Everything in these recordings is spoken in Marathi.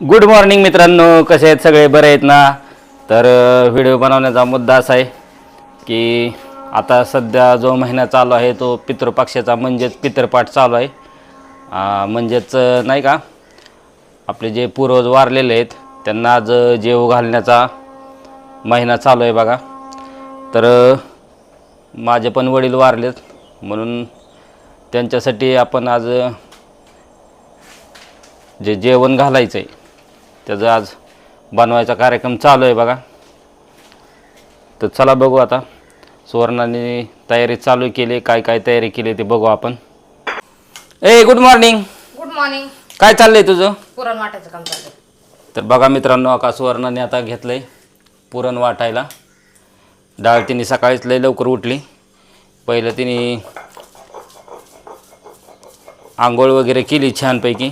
गुड मॉर्निंग मित्रांनो. कसे आहेत सगळे? बरे आहेत ना? तर व्हिडिओ बनवण्याचा मुद्दा असा आहे की आता सध्या जो महिना चालू आहे तो पितृपक्षाचा म्हणजेच पितृपाठ चालू आहे. म्हणजेच नाही का? आपले जे पूर्वज वारलेले आहेत त्यांना आज जेव घालण्याचा महिना चालू आहे बघा. तर माझे पण वडील वारलेत म्हणून त्यांच्यासाठी आपण आज जे जेवण घालायचं आहे त्याचं आज बनवायचा कार्यक्रम चालू आहे बघा. तर चला बघू आता. सुवर्णाने तयारी चालू केली काय काय तयारी केली ते बघू आपण. ए गुड मॉर्निंग गुड मॉर्निंग काय चाललंय तुझं? पुरण वाटायचं काम चाललंय. तर बघा मित्रांनो का सुवर्णाने आता घेतलंय पुरण वाटायला. डाळ तिने सकाळीच लय लवकर उठली. पहिलं तिने आंघोळ वगैरे केली छानपैकी.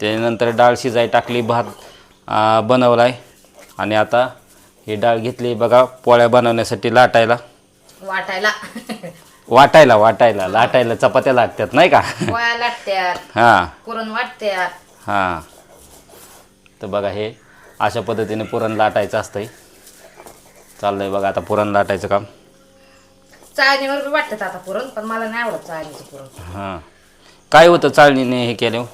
त्यानंतर डाळ शिजाय टाकली भात आ, बनवलाय. आणि आता ही डाळ घेतली बघा पोळ्या बनवण्यासाठी लाटायला. वाटायला. वाटायला वाटायला. लाटायला चपात्या लागतात नाही का? पोळ्या लाटत्यात हां. पुरण वाटत्यात हां. तर बघा हे अशा पद्धतीने पुरण लाटायचं असतंय. चाललंय बघा आता पुरण लाटायचं काम. चाळणीवर वाटतात आता पुरण पण मला नाही आवडत चाळणीचं पुरण. हां. काय होतं चाळणीने हे केलं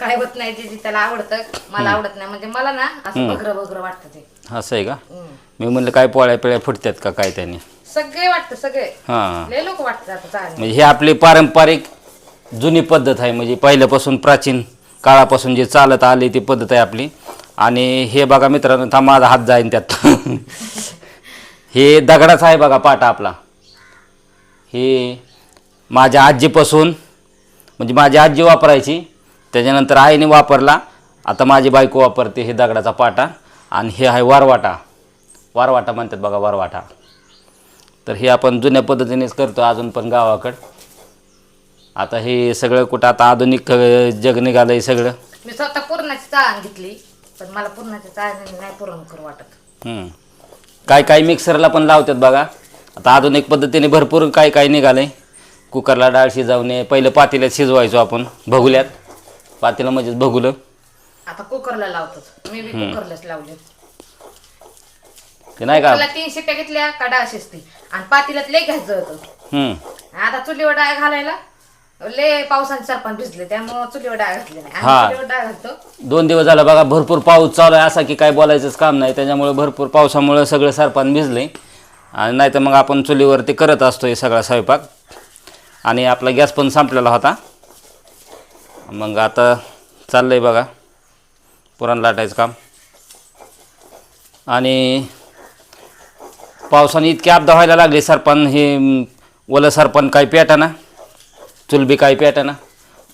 काय होत नाही जे जे त्याला आवडतं मला आवडत नाही. म्हणजे मला ना असं बघरं बघरं वाटतं ते. असं आहे का? हम्म. मी म्हणलं काय पोळ्या पिळ्या फुटतात का काय त्याने? सगळे वाटतं सगळे. हां. लय लोक वाटतात आता म्हणजे ही आपली पारंपरिक जुनी पद्धत आहे. म्हणजे पहिल्यापासून प्राचीन काळापासून जे चालत आली ती पद्धत आहे आपली. आणि हे बघा मित्रांनो था माझा हात जाईन त्यात. हे दगडाचा आहे बघा पाटा आपला. हे माझ्या आजीपासून म्हणजे माझी आजी वापरायची. त्याच्यानंतर आईने वापरला. आता माझी बायको वापरते हे दगडाचा पाटा आणि हे आहे वारवाटा. वारवाटा म्हणतात बघा वारवाटा. तर हे आपण जुन्या पद्धतीनेच करतो अजून पण गावाकडं. आता हे सगळं कुठं आता आधुनिक जग निघालं आहे सगळं. मी स्वतः पुरणाची चाळण घेतली पण मला पुरणाच्या चाळणी नाही पुरण करू वाटत. हम्म. काय काय मिक्सरला पण लावतात बघा. आता आधुनिक पद्धतीने भरपूर काय काय निघालंय. कुकरला डाळ शिजवणे पहिलं पातेल्यात शिजवायचो आपण भगुल्यात पातेलं म्हणजेच भगुलं आता कुकरला लावतो मी बी कुकरलाच लावले. ते नाही का? त्याला तीन शिट्ट्या घेतल्या का डाळ शिजती आणि पातीलात लय घ्यायचं होतं हम्म. आता चुलीवर डाळ घालायला लय पावसाने सरपण भिजले त्यामुळं चुलीवर डाळ घातली नाही. हा. आम्ही चुलीवर डाळ घालतो. दोन दिवस झाला बघा भरपूर पाऊस चालू आहे. असा की काय बोलायचंच काम नाही. त्याच्यामुळे भरपूर पावसामुळे सगळं सरपान भिजले. आणि नाही तर मग आपण चुलीवरती करत असतो हे सगळा स्वयंपाक. आणि आपला गॅस पण संपलेला होता. मग आता चाललं आहे बघा. पुरण लाटायचं काम. आणि पावसाने इतके आपदा व्हायला लागले सरपण हे ओलं सरपण काही पेटाना चुलबी काही पेटाना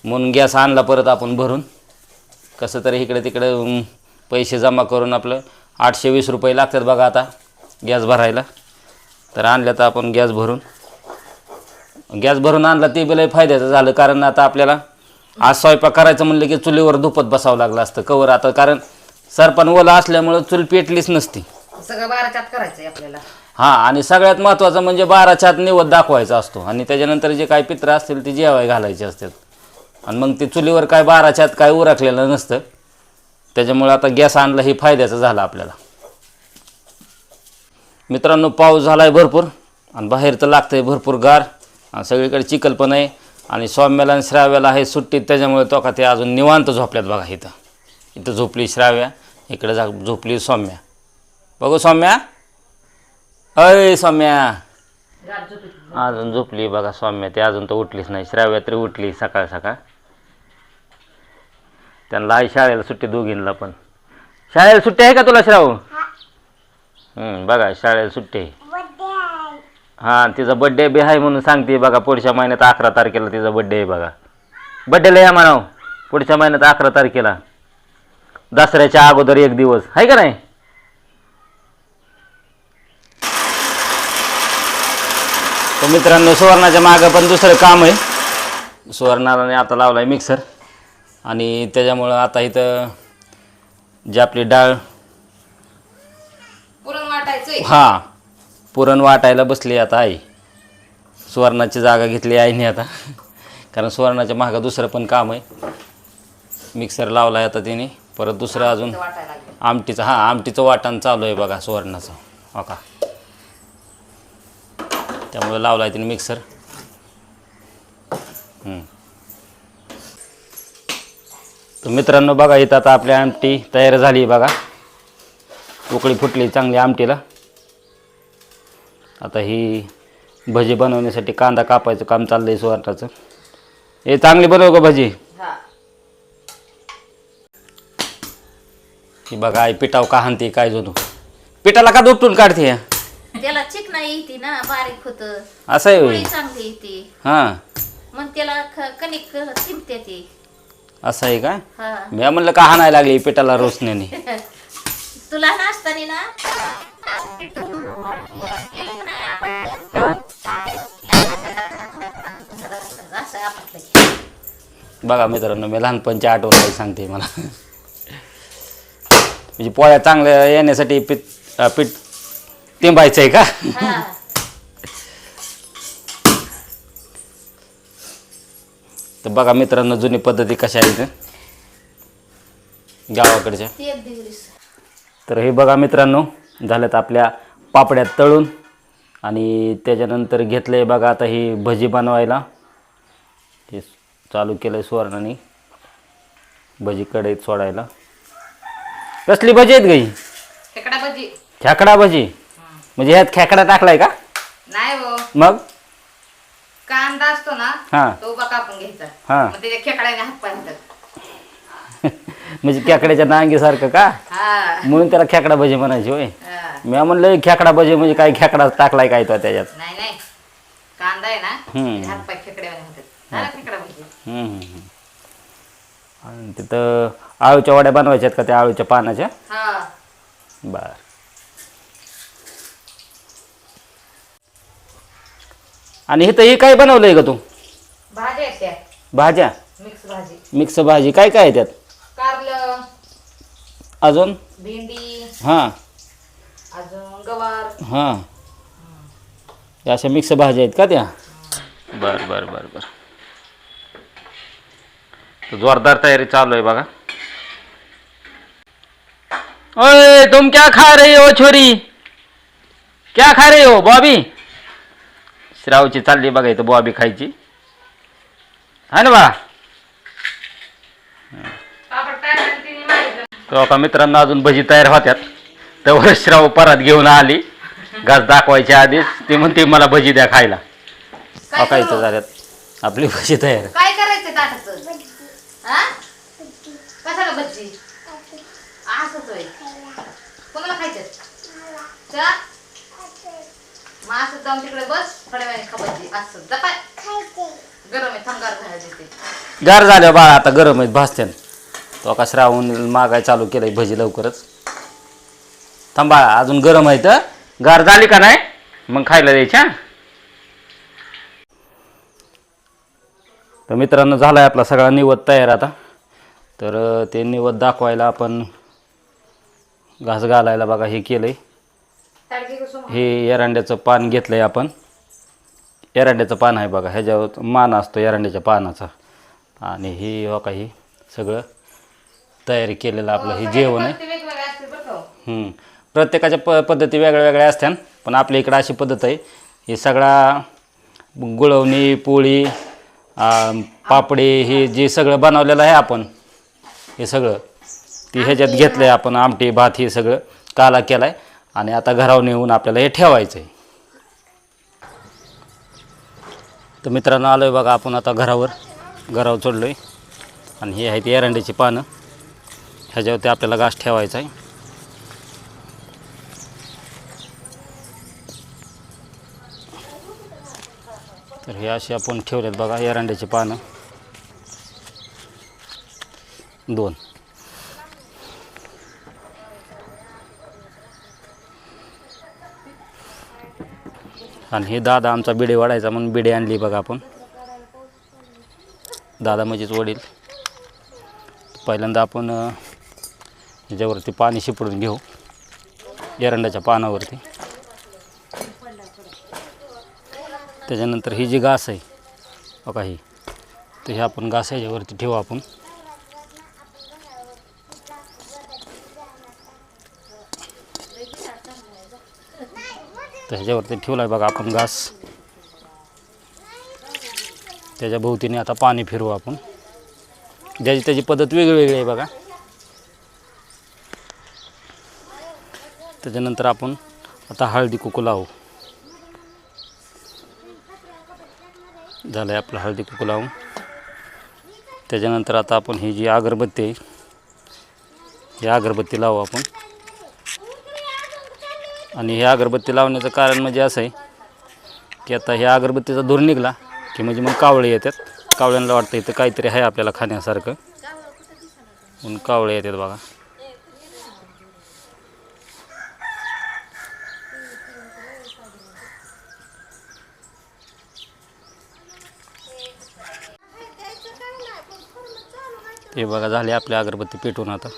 म्हणून गॅस आणला परत आपण भरून. कसं तरी इकडे तिकडे पैसे जमा करून आपलं आठशे वीस रुपये लागतात बघा आता गॅस भरायला. तर आणलं तर आपण गॅस भरून. गॅस भरून आणला ते बी लय फायद्याचं झालं. कारण आता आपल्याला आज स्वयंपाक करायचं म्हणलं की चुलीवर धुपत बसावं लागलं असतं कवर आता. कारण सरपण ओला असल्यामुळं चूल पेटलीच नसती. सगळं बाराच्यात करायचंय आपल्याला. हां आणि सगळ्यात महत्त्वाचं म्हणजे बाराच्या आत निवत दाखवायचा असतो. आणि त्याच्यानंतर जे काही पित्र असतील ते जेवाय घालायचे असतात. आणि मग ते चुलीवर काय बाराच्या आत काय उरकलेलं नसतं. त्याच्यामुळे आता गॅस आणला हे फायद्याचं झालं आपल्याला. मित्रांनो पाऊस झाला आहे भरपूर. आणि बाहेर तर लागतं आहे भरपूर गार. आणि सगळीकडे चिखल पण आहे. आणि सौम्याला आणि श्राव्याला आहे सुट्टीत त्याच्यामुळे तो का ते अजून निवांत झोपल्यात बघा इथं. इथं झोपली श्राव्या इकडे जा झोपली सौम्या. बघू सौम्या? अय सौम्या. अजून झोपली बघा सौम्या ते अजून तर उठलीच नाही. श्राव्या तरी उठली सकाळ सकाळ. त्यांना आई शाळेला सुट्टी दोघींना पण. शाळेला सुट्टी आहे का तुला श्राव? हं, बघा शाळेला सुट्टी आहे. हां तिचा बड्डे बी आहे म्हणून सांगते बघा पुढच्या महिन्यात अकरा तारखेला तिचा बड्डे आहे बघा. बड्डेला या म्हणाव पुढच्या महिन्यात अकरा तारखेला. दसऱ्याच्या अगोदर एक दिवस आहे का नाही? तर मित्रांनो सुवर्णाच्या मागं पण दुसरं काम आहे. सुवर्णाने आता लावला आहे मिक्सर आणि त्याच्यामुळं आता इथं जी आपली डाळ पुरण वाटायचंय. हां पुरण वाटायला बसली आता आई. सुवर्णाची जागा घेतली आईने आता. कारण सुवर्णाच्या मागं दुसरं पण काम आहे. मिक्सर लावला आहे आता तिने. परत दुसरं अजून आमटीचं हां आमटीचं वाटण चालू आहे बघा सुवर्णाचं. हो का? त्यामुळे लावला आहे तिने मिक्सर. तर मित्रांनो बघा इथं आता आपली आमटी तयार झाली आहे बघा. उकळी फुटली चांगली आमटीला. आता ही भजी बनवण्यासाठी कांदा कापायचं काम चाललंय आहे सुवर्णाचं हे चांगली बनव का भजी. हा. बघा आई पिठाव का हाणते काय जो पिठाला का दुपटून काढते? त्याला चिकना येते ना बारीक होत. असं आहे चांगली येते. हां. मग त्याला कणिक चिमते ते असं आहे का? हा. मी म्हणलं का हाणायला लागली पिठाला रोसण्याने. तुला नाचताना ना. असं आपटलं. बघा मित्रांनो मी लहानपणची आठवण काही सांगते मला. म्हणजे पोळ्या चांगल्या येण्यासाठी पीठ अं, पीठ तिंबायचं आहे का? हा. तर बघा मित्रांनो जुनी पद्धती कशा आहेत? गावाकडच्या. ते एक दिवस. तर हे बघा मित्रांनो झाल्यात आपल्या पापड्या तळून. आणि त्याच्यानंतर घेतलं आहे बघा आता ही भजी बनवायला. हे चालू केलं आहे सुवर्णाने. भजी कढईत सोडायला. कसली भजी आहेत गई खेकडा भजी. खेकडा भजी? म्हणजे ह्यात खेकडा टाकलाय का? नाही हो. मग? कांदा असतो ना हां. तो उभा कापून घ्यायचा. हां. मग त्याच्या खेकड्याने हात पाय म्हणजे खेकड्याच्या नांगीसारखं का? हा. म्हणून त्याला खेकडा भजी म्हणायची होय. हा. मी म्हणलं खेकडा भजी म्हणजे काय खेकडा टाकलाय काय तो त्याच्यात? नाही नाही. कांदा आहे ना हम्म. हात पाय खेकडा भजी. हम्म, हम्म, हम्म. आणि तिथं आळूच्या वड्या बनवायच्यात का त्या आळूच्या पानाच्या? हा. बर. आणि इथं हे काय बनवलंय का तू? भाज्या आहेत त्या. भाज्या? मिक्स भाजी. मिक्स भाजी. काय काय आहे त्यात? अजून? भेंडी. हां. अजून गवार. हां. या अशा मिक्स भाज्या आहेत का त्या? बर बर बर बर. तर जोरदार तयारी चालू आहे बघा. ओए तुम क्या खा रही हो छोरी? क्या खा रही हो बॉबी? श्रावची चालली बघा इथं बॉबी खायची. है ना बा. मागितलं. तो आता मित्रांनो अजून भजी तयार होत्यात. तेव्हा श्राव परत घेऊन आली. घास दाखवायच्या आधीच. ती म्हणते मला भजी द्या खायला. काय काय इथं करू? झाल्यात? आपली भजी तयार. काय करायचं ताटाचं? हा? कशाला भजी? असंच होय कोणाला खायचं चला. मग असं जाऊन तिकडे बस. थोड्या वेळाने खा भजी. असं. जपाय गरम आहे. थंगार झालं गार झाल्या बाळा आता गरम आहेत भासत्यान तो का श्रावण मागाय चालू केलंय भजी लवकरच. थांबा अजून गरम आहे तर गार झाली का नाही? मग खायला द्यायच्या तर मित्रांनो झाला आहे आपला सगळा निवद तयार आता. तर ते निवद दाखवायला आपण घास घालायला बघा हे केलंय. आहे हे एरांड्याचं पान घेतलंय आपण. एरांड्याचं पान आहे बघा ह्याच्यावर मान असतो एरांड्याच्या पानाचा. आणि हे हो का हे सगळं तयारी केलेलं आपलं हे जेवण आहे. हो. हम्म. प्रत्येकाच्या प पद्धती वेगळ्या वेगळ्या असत्या पण आपल्या इकडं अशी पद्धत आहे. हे सगळा गुळवणी पोळी पापडी हे जे सगळं बनवलेलं आहे आपण हे सगळं ती ह्याच्यात घेतलं आहे आपण आमटी भात हे सगळं काला केला आहे आणि आता घरावर नेऊन आपल्याला हे ठेवायचं आहे तर मित्रांनो आलो आहे बघा आपण आता घरावर. घरावर चढलो आहे आणि हे आहेत एरंड्याची पानं. ह्याच्यावरती आपल्याला घास ठेवायचा आहे. तर हे असे आपण ठेवलेत बघा एरंड्याची पानं. दोन. आणि हे दादा आमचा बिडे वाढायचा म्हणून बिडे आणली बघा आपण. दादा म्हणजेच वडील. पहिल्यांदा आपण त्याच्यावरती पाणी शिपडून घेऊ. एरंडाच्या पानावरती. त्याच्यानंतर ही जी घास आहे बघा ही. तर हे आपण घास याच्यावरती ठेवू आपण. तर ह्याच्यावरती ठेवला आहे बघा आपण घास. त्याच्या भोवतीने आता पाणी फिरवू आपण. ज्याची त्याची पद्धत वेगळी वेगळी आहे बघा. त्याच्यानंतर आपण आता हळदी कुकू लावू. झालं आहे आपलं हळदी कुकू लावून. त्याच्यानंतर आता आपण ही जी अगरबत्ती आहे ही अगरबत्ती लावू आपण. आणि ही अगरबत्ती लावण्याचं कारण म्हणजे असं आहे की आता ह्या अगरबत्तीचा धूर निघाला की म्हणजे मग कावळे येतात. कावळ्यांना वाटतं इथं काहीतरी आहे आपल्याला खाण्यासारखं. म्हणून कावळे येतात बघा. ते बघा झाले आपल्या अगरबत्ती पेटून आता.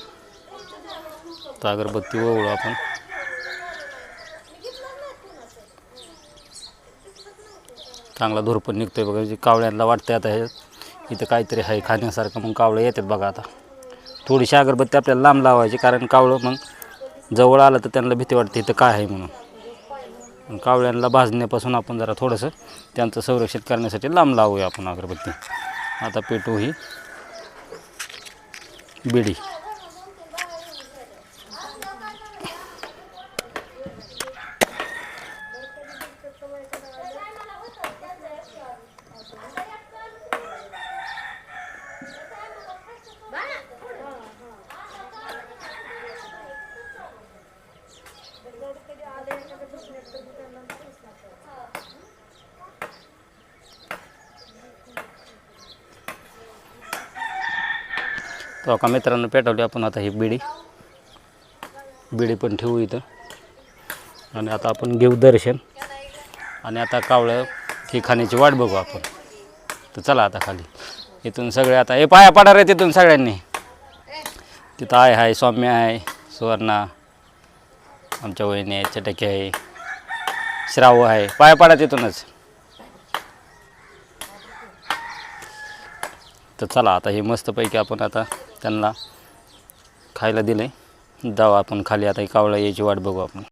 तर अगरबत्ती ओवळू आपण. चांगला धूर पण निघतोय बघा. जे कावळ्यांना वाटतंय आता हे इथं काहीतरी आहे खाण्यासारखं मग कावळं येतात बघा आता. थोडीशी अगरबत्ती आपल्याला लांब लावायची कारण कावळं मग जवळ आलं तर त्यांना भीती वाटते इथं काय आहे म्हणून. कावळ्यांना भाजण्यापासून आपण जरा थोडंसं त्यांचं संरक्षण करण्यासाठी लांब लावूया आपण अगरबत्ती. आता पेटू ही. बिडी तो का मित्रांनो पेटवली आपण आता ही बिडी. बिडी पण ठेवू इथं. आणि आता आपण घेऊ दर्शन. आणि आता कावळं ही खाण्याची वाट बघू आपण. तर चला आता खाली. इथून सगळे आता हे पाया पाडा रे तिथून सगळ्यांनी. तिथं आहे हाय सौम्य आहे सुवर्णा आमच्या वहिनी आहे चटके आहे श्राव आहे. पाया पाडा तिथूनच. तर चला आता हे मस्तपैकी आपण आता त्यांना खायला दिलं आहे जाऊ आपण खाली आता कावळा यायची वाट बघू आपण.